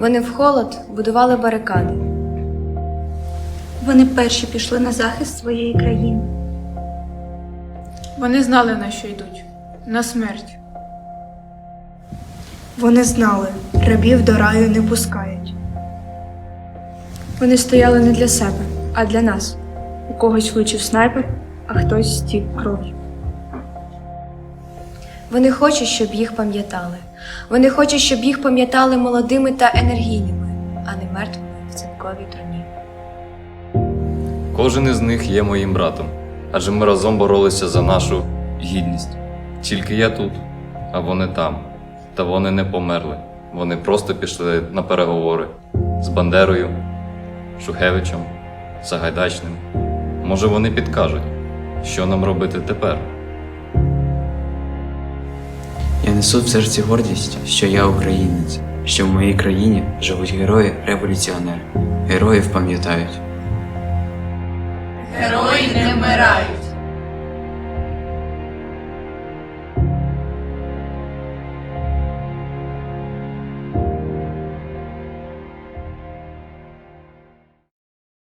Вони в холод будували барикади. Вони перші пішли на захист своєї країни. Вони знали, на що йдуть на смерть. Вони знали, рабів до раю не пускають. Вони стояли не для себе, а для нас. У когось влучив снайпер, а хтось стік кров'ю. Вони хочуть, щоб їх пам'ятали. Вони хочуть, щоб їх пам'ятали молодими та енергійними, а не мертвими в цинковій труні. Кожен із них є моїм братом, адже ми разом боролися за нашу гідність. Тільки я тут, а вони там. Та вони не померли. Вони просто пішли на переговори з Бандерою, Шухевичем, Сагайдачним. Може, вони підкажуть, що нам робити тепер. Несу в серці гордість, що я українець, що в моїй країні живуть герої-революціонери. Героїв пам'ятають. Герої не вмирають.